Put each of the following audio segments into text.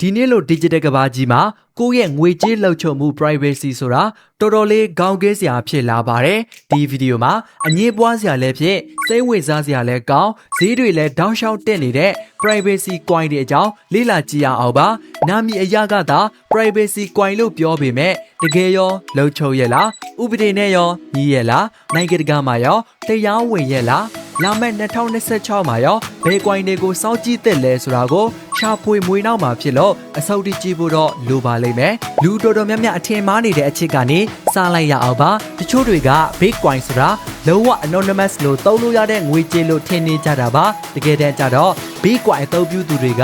ဒီနေ့လို့ digital ကဘာကြီးမှာကိုယ့်ရဲ့ငွေကြေးလှုပ်ချုံမှု privacy ဆိုတာတော်တော်လေးခေါင်းကဲစရာဖြစ်လာပါတယ်ဒီဗီဒီယိုမှာအငြင်းပွားစရာလည်းဖြစ်စိတ်ဝင်စားစရာလည်းကောင်းဈေးတွေလည်းတောင်းလျှောက်တက်နေတဲ့ privacy coin တွေအကြောင်းလေ့လာကြည့်ရအောင်ပါနာမည်အရကသာ privacy coin လို့ပြောပေမဲ့တကယ်ရောလှုပ်ချုံရဲ့လားဥပဒေနဲ့ရောညီရဲ့လားနိုင်ငံတကာမှာရောတရားဝင်ရဲ့လား လာမယ့်2026မှာရောဘယ်ကွိုင်းတွေကိုစောင့်ကြည့်သက်လဲဆိုတာကိုရှာဖွေမွေးနောက်မှာဖြစ်လို့အစောက်တကြည့်ဖို့တော့လိုပါလိမ့်မယ်လူတော်တော်များများအထင်မှားနေတဲ့အချက်ကနေစလိုက်ရအောင်ပါတချို့တွေက Bitcoin ဆိုတာလုံးဝ anonymous လို့သုံးလို့ရတဲ့ငွေကြေးလို့ထင်နေကြတာပါတကယ်တမ်းကျတော့ Bitcoin အသုံးပြုသူတွေက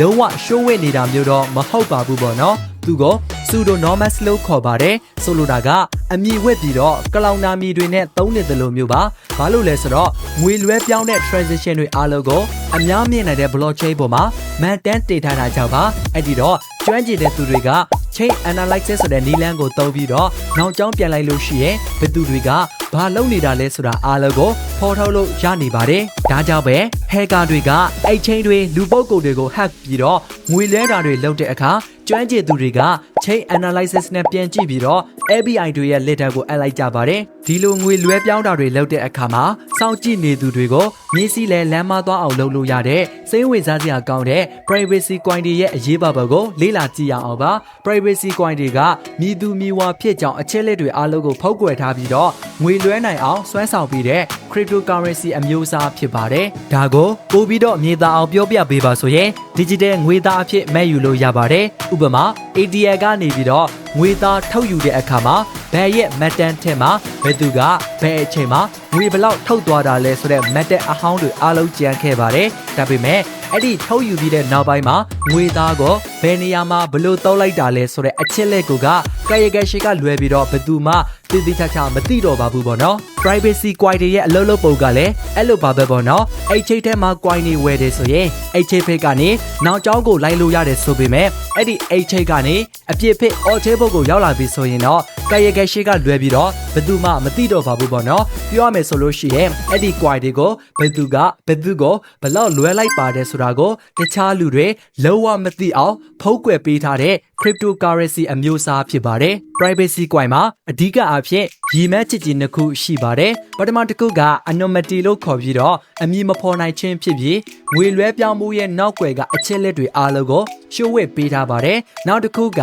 လုံးဝရှိုးဝဲနေတာမျိုးတော့မဟုတ်ပါဘူးပေါ့နော် သူက pseudonomous လို့ခေါ်ပါတယ်ဆိုလိုတာကအမည်ဝက်ပြီးတော့ကလောင်နာမည်တွေနဲ့သုံးနေတယ်လို့မျိုးပါဘာလို့လဲဆိုတော့ငွေလွှဲပြောင်းတဲ့ transaction တွေအားလုံးကိုအများမြင်နိုင်တဲ့ blockchain ပေါ်မှာမှန်တမ်းတင်ထားတာကြောင့်ပါအဲ့ဒီတော့ကျွမ်းကျင်တဲ့သူတွေက chain analysis ဆိုတဲ့နည်းလမ်းကိုသုံးပြီးတော့နောက်ကျောင်းပြန်လိုက်လို့ရှိရင်ဘယ်သူတွေကဘာလုပ်နေတာလဲဆိုတာအားလုံးကိုဖော်ထုတ်လို့ရနေပါတယ်ဒါကြောင့်ပဲ hacker တွေကအဲ့ chain တွေလူပုဂ္ဂိုလ်တွေကို hack ပြီးတော့ငွေလဲတာတွေလုပ်တဲ့အခါကျွမ်းကျင်သူတွေက chain analysis နဲ့ပြန်ကြည့်ပြီးတော့ FBI တွေရဲ့လက်ထက်ကိုအပ်လိုက်ကြပါတယ်ဒီလိုငွေလွှဲပြောင်းတာတွေလုပ်တဲ့အခါမှာစောင့်ကြည့်နေသူတွေကိုမျက်စိလဲလမ်းမသွားအောင်လုပ်လို့ရတဲ့စိတ်ဝင်စားစရာကောင်းတဲ့ privacy coin တွေရဲ့အရေးပါပုံကိုလေ့လာကြည့်ရအောင်ပါ privacy coin တွေကမြည်သူမြည်ဝါဖြစ်ကြောင်းအချက်လက်တွေအားလုံးကိုဖောက်ကွယ်ထားပြီးတော့ငွေလွှဲနိုင်အောင်စွမ်းဆောင်ပြီးတဲ့ cryptocurrency အမျိုးအစားဖြစ်ပါတယ်ဒါကိုပို့ပြီးတော့မြေသားအောင်ပြောပြပေးပါဆိုရင် digital ငွေသားအဖြစ်မဲ့ယူလို့ရပါတယ်ဥပမာ ATM ကနေပြီးတော့ငွေသားထုတ်ယူတဲ့အခါမှာဘယ်ရဲ့မက်တန်ထင်မှာဘယ်သူကဘယ်အချိန်မှာ ငွေဘလောက်ထုတ်သွားတာလဲဆိုတဲ့မက်တက်အဟောင်းတွေအားလုံးကြံခဲ့ပါတယ်ဒါပေမဲ့အဲ့ဒီထုတ်ယူပြီးတဲ့နောက်ပိုင်းမှာငွေသားကိုဘယ်နေရာမှာဘလို့တောက်လိုက်တာလဲဆိုတဲ့အချက်လက်ကိုကကာယကရှိကလွယ်ပြီးတော့ဘယ်သူမှတည်တည်ချာချာမသိတော့ပါဘူးပေါ့နော် privacy coin တွေရဲ့အလုပ်လုပ်ပုံကလည်းအဲ့လိုပါပဲပေါ့နော်အဲ့ချိတ်ထဲမှာ coin တွေဝယ်တယ်ဆိုရင်အဲ့ချိတ်ဖိတ်ကနေနောက်ကျောင်းကိုလိုက်လို့ရတယ်ဆိုပေမဲ့အဲ့ဒီအဲ့ချိတ်ကနေအပြစ်ဖိတ် all table ကိုရောက်လာပြီဆိုရင်တော့ကာယကရှိကလွယ်ပြီးတော့ဘယ်သူမှမသိတော့ပါဘူးပေါ့နော်ပြောရမယ်ဆိုလို့ရှိရင်အဲ့ဒီ coin တွေကိုဘယ်သူကဘယ်သူကိုဘယ်လောက်လွယ်လိုက်ပါတယ်ဆိုတာကိုတခြားလူတွေလုံးဝမသိအောင်ဖုံးကွယ်ပေးထားတဲ့ cryptocurrency အမျိုးအစားဖြစ်ပါတယ် privacy coin မှာအဓိကအားဖြင့်ရည်မှန်းချက်ကြီးနှစ်ခုရှိပါတယ်ပထမတစ်ခုက anonymity လို့ခေါ်ပြီးတော့အမည်မဖော်နိုင်ခြင်းဖြစ်ပြီးငွေလွှဲပြောင်းမှုရဲ့နောက်ွယ်ကအချက်လက်တွေအားလုံးကိုရှိုးဝှက်ပေးထားပါတယ်နောက်တစ်ခုက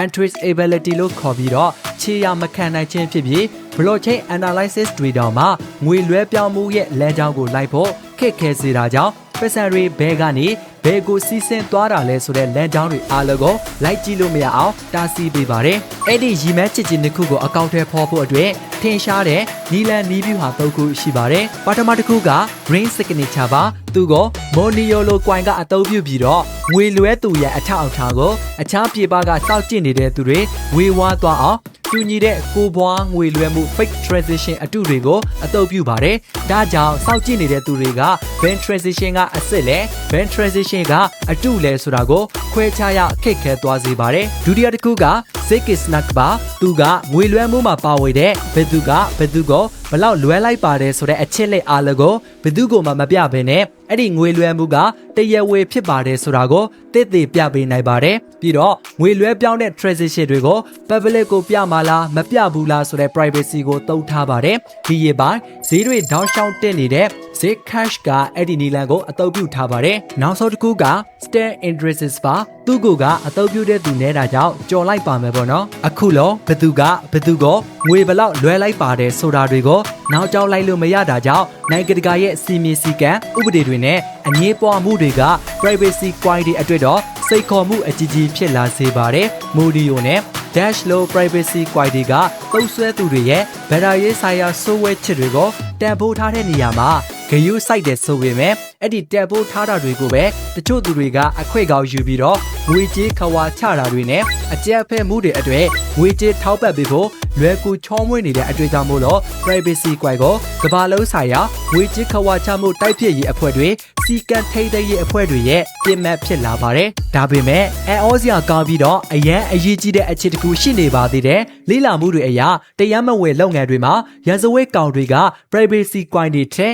untraceability လို့ခေါ်ပြီးတော့ခြေရာမခံနိုင်ခြင်းဖြစ်ပြီး blockchain analysis တွေတောင်မှငွေလွှဲပြောင်းမှုရဲ့လမ်းကြောင်းကိုလိုက်ဖို့ခက်ခဲစေတာကြောင့်ပတ်စံတွေဘဲကနေဘဲကိုစီးဆင်းသွားတာလဲဆိုတဲ့လမ်းကြောင်းတွေအားလုံးကိုလိုက်ကြည့်လို့မရအောင်တားဆီးပေးပါတယ်။အဲ့ဒီရီမန်းချစ်ချင်းတစ်ခုကိုအကောင့်ထဲဖော်ဖို့အတွက်ထင်ရှားတဲ့နီလန်နီးဗျူဟာ၃ခုရှိပါတယ်။ပထမတစ်ခုက green signature ပါ။သူက Monio လို coin ကအသုံးပြုပြီးတော့ငွေလွှဲသူရဲ့အထောက်အထားကိုအခြားပြေပါကစောင့်ကြည့်နေတဲ့သူတွေဝေဝါးသွားအောင် တူညီတဲ့ကိုဘွားငွေလွှဲမှု fake transition အတုတွေကိုအသုံးပြုပါတယ်။ဒါကြောင့်စောင့်ကြည့်နေတဲ့သူတွေက ban transition ကအစ်စ်လဲ ban transition ကအတုလဲဆိုတာကိုခွဲခြားရခက်ခဲသွားစေပါတယ်။ဒုတိယတစ်ခုက Zikis Snack ပါသူကငွေလွှဲမှုမှာပါဝင်တဲ့ဘယ်သူကဘယ်သူကို ဘလောက်လွှဲလိုက်ပါတယ်ဆိုတဲ့အချက်လက်အားလုံးကိုဘယ်သူကိုမှမပြဘဲနဲ့အဲ့ဒီငွေလွှဲမှုကတရဝေဖြစ်ပါတယ်ဆိုတာကိုတည်တည်ပြပေးနိုင်ပါတယ်ပြီးတော့ငွေလွှဲပြောင်းတဲ့ transaction တွေကို public ကိုပြမှာလားမပြဘူးလားဆိုတဲ့ privacy ကိုတုံးထားပါတယ်ဒီရေပိုင်းဈေးတွေတောင်းရှောင်းတက်နေတဲ့ဈေး cash ကအဲ့ဒီနီလန်ကိုအသုံးပြုထားပါတယ်နောက်ဆုံးတစ်ခုက stand interests ပါသူ့ကိုကအသုံးပြုတဲ့သူနေတာကြောင့်ကြော်လိုက်ပါမယ်ပေါ့နော်အခုလုံးဘသူကဘသူကိုငွေဘလောက်လွှဲလိုက်ပါတယ်ဆိုတာတွေကိုနောက်ကျောင်းလိုက်လို့မရတာကြောင့်နိုင်ငံတကာရဲ့စီမီစီကံဥပဒေတွေနဲ့အငြင်းပွားမှုတွေက privacy coin တွေအတွက်တော့စိတ်ခေါ်မှုအကြီးကြီးဖြစ်လာစေပါတယ်။ Modio နဲ့ Dash Low Privacy coin တွေကသုံးဆွဲသူတွေရဲ့ဗက်ဒာရေးဆိုင်ရာ software ချစ်တွေကိုတန်ဖိုးထားတဲ့နေရာမှာဂ ယုစိုက်တယ်ဆိုပေမဲ့အဲ့ဒီတန်ဖိုးထားတာတွေကိုပဲတချို့သူတွေကအခွင့်ကောင်းယူပြီးတော့ငွေကြေးခဝါချတာတွေနဲ့အကြက်ဖဲမှုတွေအတွေ့ငွေကြေးထောက်ပံ့ပေးဖို့လွယ်ကူချောမွေ့နေတဲ့အတွေ့အကြုံမို့လို့ privacy ကွိုင်ကိုကမ္ဘာလုံးဆိုင်ရာငွေကြေးခဝါချမှုတိုက်ဖြစ်ရေးအဖွဲ့တွေစီကံထိတ်သိမ်းရေးအဖွဲ့တွေရဲ့ပြင်မှတ်ဖြစ်လာပါတယ်။ဒါပေမဲ့အန်အောစရာကောင်းပြီးတော့အရန်အရေးကြီးတဲ့အခြေတစ်ခုရှိနေပါသေးတယ်။လေးလာမှုတွေအရတရားမဝင်လုပ်ငန်းတွေမှာရန်စဝဲကောင်တွေက privacy ကွိုင်တွေထက်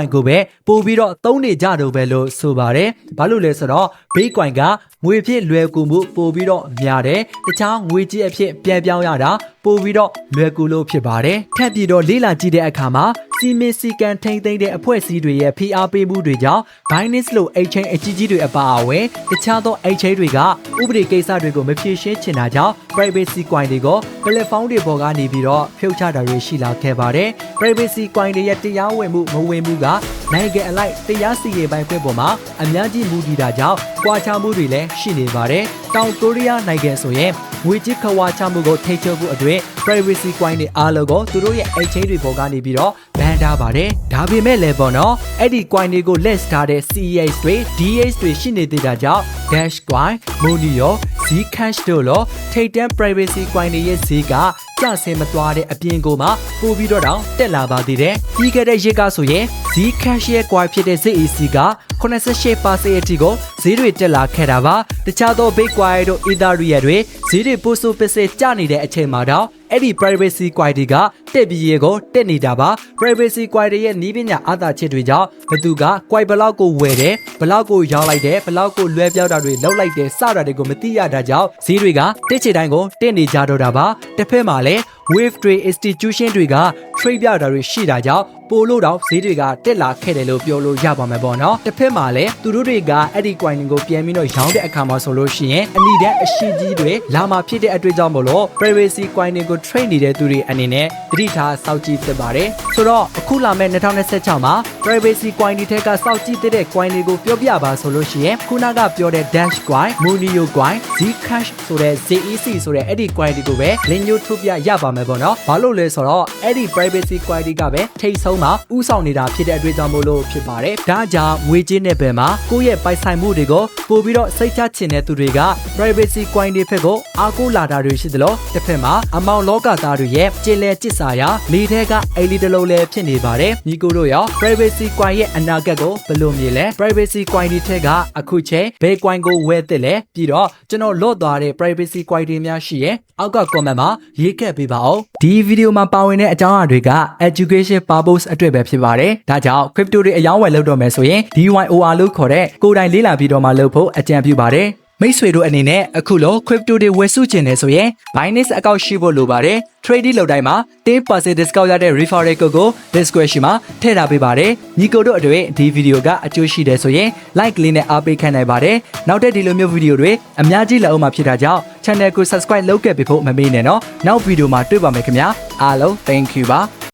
Bitcoin ကိုပဲပို့ပြီးတော့သုံးနေကြတော့ပဲလို့ဆိုပါတယ်။ဘာလို့လဲဆိုတော့ Bitcoin ကငွေဖြစ်လွယ်ကူမှုပို့ပြီးတော့များတယ်။တခြားငွေကြေးအဖြစ်ပြန်ပြောင်းရတာပို့ပြီးတော့လွယ်ကူလို့ဖြစ်ပါတယ်။ထပ်ပြီးတော့လေးလာကြည့်တဲ့အခါမှာစီမင်းစီကန်ထိမ့်သိမ့်တဲ့အဖွဲ့အစည်းတွေရဲ့ဖိအားပေးမှုတွေကြောင့် Binance လို့ exchange အကြီးကြီးတွေအပါအဝင်တခြားသော exchange တွေကဥပဒေကိစ္စတွေကိုမဖြေရှင်းချင်တာကြောင့် privacy coin တွေကို platform တွေပေါ်ကနေပြီးတော့ဖြုတ်ချတာတွေရှိလာခဲ့ပါတယ်။ privacy coin တွေရဲ့တရားဝင်မှုမဝင်မှုကနိုင်ငံအလိုက်တရားစီရင်ပိုင်ခွင့်ပေါ်မှာအများကြီးမူတည်တာကြောင့်ကွာခြားမှုတွေလည်းရှိနေပါတယ်။တောင်ကိုရီးယားနိုင်ငံဆိုရင် ငွေကြေးခဝါချမှုကိုထိန်းချုပ်ဖို့အတွက် privacy coin တွေအားလုံးကိုသူတို့ရဲ့ exchange တွေပေါ်ကနေပြီးတော့ ban ထားပါတယ်။ဒါပေမဲ့လည်းပေါ့နော်အဲ့ဒီ coin တွေကို list ထားတဲ့ CEX တွေ DH တွေရှိနေသေးတာကြောင့် Dash coin, Monero, Zcash တို့လိုထိပ်တန်း privacy coin တွေရဲ့ဈေးက ကျဆင်းမသွားတဲ့အပြင်ကိုမှပို့ပြီးတော့တောင်တက်လာပါသေးတယ်။ပြီးခဲ့တဲ့ရက်ကဆိုရင် Zcash ရဲ့ coin ဖြစ်တဲ့ ZEC က88%အထိကိုဈေးတွေတက်လာခဲ့တာပါ။တခြားသော Bitcoin တို့ Ethereum တွေဈေးတွေပို့ဆိုပစ္စည်းကျနေတဲ့အချိန်မှာတော့ အဲ့ဒီ privacy ကွိုင်တွေကတက်ပြီးရေကိုတက်နေတာပါ privacy ကွိုင်တွေရဲ့နီးပညာအသာချက်တွေကြောင့်ဘသူကကွိုင်ဘလောက်ကိုဝယ်တယ်ဘလောက်ကိုရောင်းလိုက်တယ်ဘလောက်ကိုလွှဲပြောင်းတာတွေလောက်လိုက်တယ်စတာတွေကိုမသိရတာကြောင့်ဈေးတွေကတက်ချေတိုင်းကိုတက်နေကြတော့တာပါတစ်ဖက်မှာလည်း wave trade institution တွေက trade ပြတာတွေရှိတာကြောင့် ပိုလို့တော့ဈေးတွေကတက်လာခဲ့တယ်လို့ပြောလို့ရပါမယ်ပေါ့နော်တစ်ဖက်မှာလည်းသူတို့တွေကအဲ့ဒီ coin ကိုပြန်ပြီးတော့ရောင်းတဲ့အခါမှာဆိုလို့ရှိရင်အနီတဲ့အရှိကြီးတွေလာမှာဖြစ်တဲ့အတွက်ကြောင့်မလို့ privacy coin တွေကို trade နေတဲ့သူတွေအနေနဲ့သတိထားစောင့်ကြည့်သင့်ပါတယ်ဆိုတော့အခုလာမယ့်2026မှာ privacy coin တွေထက်ကစောင့်ကြည့်တဲ့ coin တွေကိုပြောပြပါဆိုလို့ရှိရင်ခုနကပြောတဲ့ dash coin, monero coin, zcash ဆိုတဲ့ ZEC ဆိုတဲ့အဲ့ဒီ coin တွေကိုပဲလင်းညိုးထုတ်ပြရပါမယ်ပေါ့နော်ဘာလို့လဲဆိုတော့အဲ့ဒီ privacy coin တွေကပဲထိတ်ဆုံးမှာဥဆောင်နေတာဖြစ်တဲ့အတွက်ကြောင့်မို့လို့ဖြစ်ပါတယ်ဒါကြောင့်ငွေကြေးနဲ့ပဲမှာကိုယ့်ရဲ့ပိုင်ဆိုင်မှုတွေကိုပို့ပြီးတော့စိတ်ချချင်တဲ့သူတွေက privacy coin တွေဖက်ကိုအားကိုးလာတာတွေရှိသလိုတစ်ဖက်မှာအမောင်လောကသားတွေရဲ့ကျင်လည်ကျစ်စာရာလေထဲကအိလီတလုံးလည်းဖြစ်နေပါတယ်ညီကိုတို့ရော privacy coin ရဲ့အနာဂတ်ကိုဘယ်လိုမြင်လဲ privacy coin တွေထက်ကအခုချိန်ဘယ် coin ကိုဝယ်သစ်လဲပြီးတော့ကျွန်တော်လော့သွားတဲ့ privacy coin တွေများရှိရဲ့အောက်က comment မှာရေးခဲ့ပေးပါဦးဒီဗီဒီယိုမှာပါဝင်တဲ့အကြောင်းအရာတွေက education purpose အတွက်ပဲဖြစ်ပါတယ်ဒါကြောင့် crypto တွေအယောင်းဝယ်လုပ်တော့မယ်ဆိုရင် DYOR လို့ခေါ်တဲ့ကိုယ်တိုင်လေးလာပြီးတော့မှလုပ်ဖို့အကြံပြုပါတယ်မိတ်ဆွေတို့အနေနဲ့အခုလို crypto တွေဝယ်စုချင်တယ်ဆိုရင် Binance account ရှိဖို့လိုပါတယ် trading လုပ်တိုင်းမှာ10% discount ရတဲ့ referral code ကို description မှာထည့်ထားပေးပါတယ်ညီကိုတို့အတွက်ဒီဗီဒီယိုကအကျိုးရှိတယ်ဆိုရင် like လေးနဲ့အားပေးခံနိုင်ပါတယ်နောက်တဲ့ဒီလိုမျိုးဗီဒီယိုတွေအများကြီးလာအောင်မှာဖြစ်တာကြောင့် channel ကို subscribe လုပ်ခဲ့ပေးဖို့မမေ့နဲ့နော်နောက်ဗီဒီယိုမှာတွေ့ပါမယ်ခင်ဗျာအားလုံး thank you ပါ